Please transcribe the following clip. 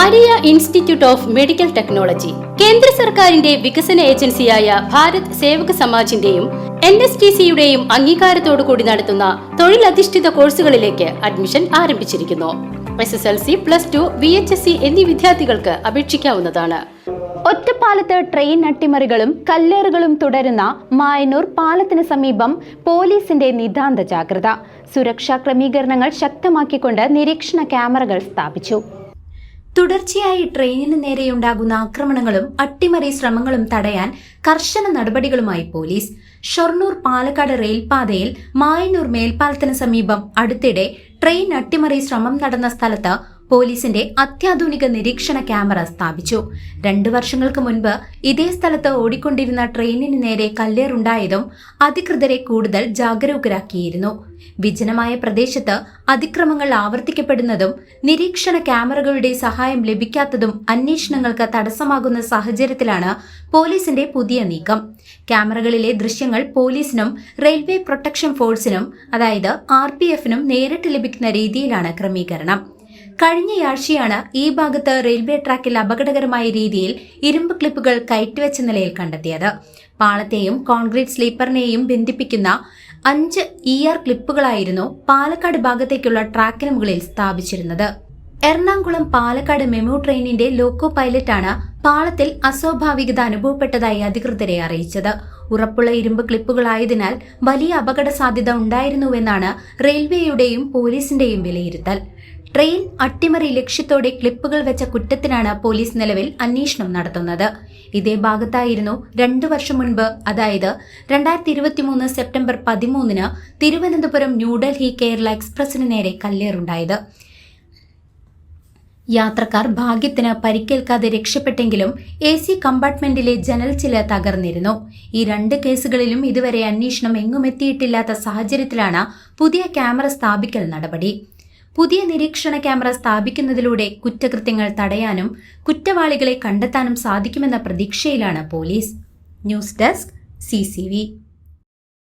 Maria institute of medical technology കേന്ദ്ര സർക്കാരിന്റെ വികസന ഏജൻസിയായ ഭാരത് സേവക സമാജിന്റെയും എൻ എസ് ടി സിയുടെയും അംഗീകാരത്തോടു കൂടി നടത്തുന്ന തൊഴിലധിഷ്ഠിത കോഴ്സുകളിലേക്ക് അഡ്മിഷൻ ആരംഭിച്ചിരിക്കുന്നു. S S L C plus two V H S C എന്നീ വിദ്യാർത്ഥികൾക്ക് അപേക്ഷിക്കാവുന്നതാണ്. ഒറ്റപ്പാലത്ത് ട്രെയിൻ അട്ടിമറികളും കല്ലേറുകളും തുടരുന്ന മായനൂർ പാലത്തിന് സമീപം പോലീസിന്റെ നിതാന്ത ജാഗ്രത. സുരക്ഷാ ക്രമീകരണങ്ങൾ ശക്തമാക്കിക്കൊണ്ട് നിരീക്ഷണ ക്യാമറകൾ സ്ഥാപിച്ചു. തുടർച്ചയായി ട്രെയിനിന് നേരെയുണ്ടാകുന്ന ആക്രമണങ്ങളും അട്ടിമറി ശ്രമങ്ങളും തടയാൻ കർശന നടപടികളുമായി പോലീസ്. ഷൊർണൂർ പാലക്കാട് റെയിൽപാതയിൽ മായന്നൂർ മേൽപ്പാലത്തിന് സമീപം അടുത്തിടെ ട്രെയിൻ അട്ടിമറി ശ്രമം നടന്ന സ്ഥലത്ത് പോലീസിന്റെ അത്യാധുനിക നിരീക്ഷണ ക്യാമറ സ്ഥാപിച്ചു. രണ്ടു വർഷങ്ങൾക്ക് മുൻപ് ഇതേ സ്ഥലത്ത് ഓടിക്കൊണ്ടിരുന്ന ട്രെയിനിന് നേരെ കല്ലേറുണ്ടായതും അധികൃതരെ കൂടുതൽ ജാഗരൂകരാക്കിയിരുന്നു. വിജനമായ പ്രദേശത്ത് അതിക്രമങ്ങൾ ആവർത്തിക്കപ്പെടുന്നതും നിരീക്ഷണ ക്യാമറകളുടെ സഹായം ലഭിക്കാത്തതും അന്വേഷണങ്ങൾക്ക് തടസ്സമാകുന്ന സാഹചര്യത്തിലാണ് പോലീസിന്റെ പുതിയ നീക്കം. ക്യാമറകളിലെ ദൃശ്യങ്ങൾ പോലീസിനും റെയിൽവേ പ്രൊട്ടക്ഷൻ ഫോഴ്സിനും അതായത് ആർ നേരിട്ട് ലഭിക്കുന്ന രീതിയിലാണ് ക്രമീകരണം. കഴിഞ്ഞയാഴ്ചയാണ് ഈ ഭാഗത്ത് റെയിൽവേ ട്രാക്കിൽ അപകടകരമായ രീതിയിൽ ഇരുമ്പ് ക്ലിപ്പുകൾ കയറ്റിവെച്ച നിലയിൽ കണ്ടെത്തിയത്. പാളത്തെയും കോൺക്രീറ്റ് സ്ലീപ്പറിനെയും ബന്ധിപ്പിക്കുന്ന അഞ്ച് ഇ ആർ ക്ലിപ്പുകളായിരുന്നു പാലക്കാട് ഭാഗത്തേക്കുള്ള ട്രാക്കിന് മുകളിൽ സ്ഥാപിച്ചിരുന്നത്. എറണാകുളം പാലക്കാട് മെമു ട്രെയിനിന്റെ ലോക്കോ പൈലറ്റാണ് പാളത്തിൽ അസ്വാഭാവികത അനുഭവപ്പെട്ടതായി അധികൃതരെ അറിയിച്ചത്. ഉറപ്പുള്ള ഇരുമ്പ് ക്ലിപ്പുകളായതിനാൽ വലിയ അപകട സാധ്യത ഉണ്ടായിരുന്നുവെന്നാണ് റെയിൽവേയുടെയും പോലീസിന്റെയും വിലയിരുത്തൽ. ട്രെയിൻ അട്ടിമറി ലക്ഷ്യത്തോടെ ക്ലിപ്പുകൾ വെച്ച കുറ്റത്തിനാണ് പോലീസ് നിലവിൽ അന്വേഷണം നടത്തുന്നത്. ഇതേ ഭാഗത്തായിരുന്നു രണ്ടു വർഷം മുൻപ് അതായത് രണ്ടായിരത്തി ഇരുപത്തിമൂന്ന് സെപ്റ്റംബർ പതിമൂന്നിന് തിരുവനന്തപുരം ന്യൂഡൽഹി കേരള എക്സ്പ്രസിന് നേരെ കല്ലേറുണ്ടായത്. യാത്രക്കാർ ഭാഗ്യത്തിന് പരിക്കേൽക്കാതെ രക്ഷപ്പെട്ടെങ്കിലും എ സി കമ്പാർട്ട്മെന്റിലെ ജനൽ ചില തകർന്നിരുന്നു. ഈ രണ്ട് കേസുകളിലും ഇതുവരെ അന്വേഷണം എങ്ങുമെത്തിയിട്ടില്ലാത്ത സാഹചര്യത്തിലാണ് പുതിയ ക്യാമറ സ്ഥാപിക്കൽ നടപടി. പുതിയ നിരീക്ഷണ ക്യാമറ സ്ഥാപിക്കുന്നതിലൂടെ കുറ്റകൃത്യങ്ങൾ തടയാനും കുറ്റവാളികളെ കണ്ടെത്താനും സാധിക്കുമെന്ന പ്രതീക്ഷയിലാണ് പോലീസ്. News desk C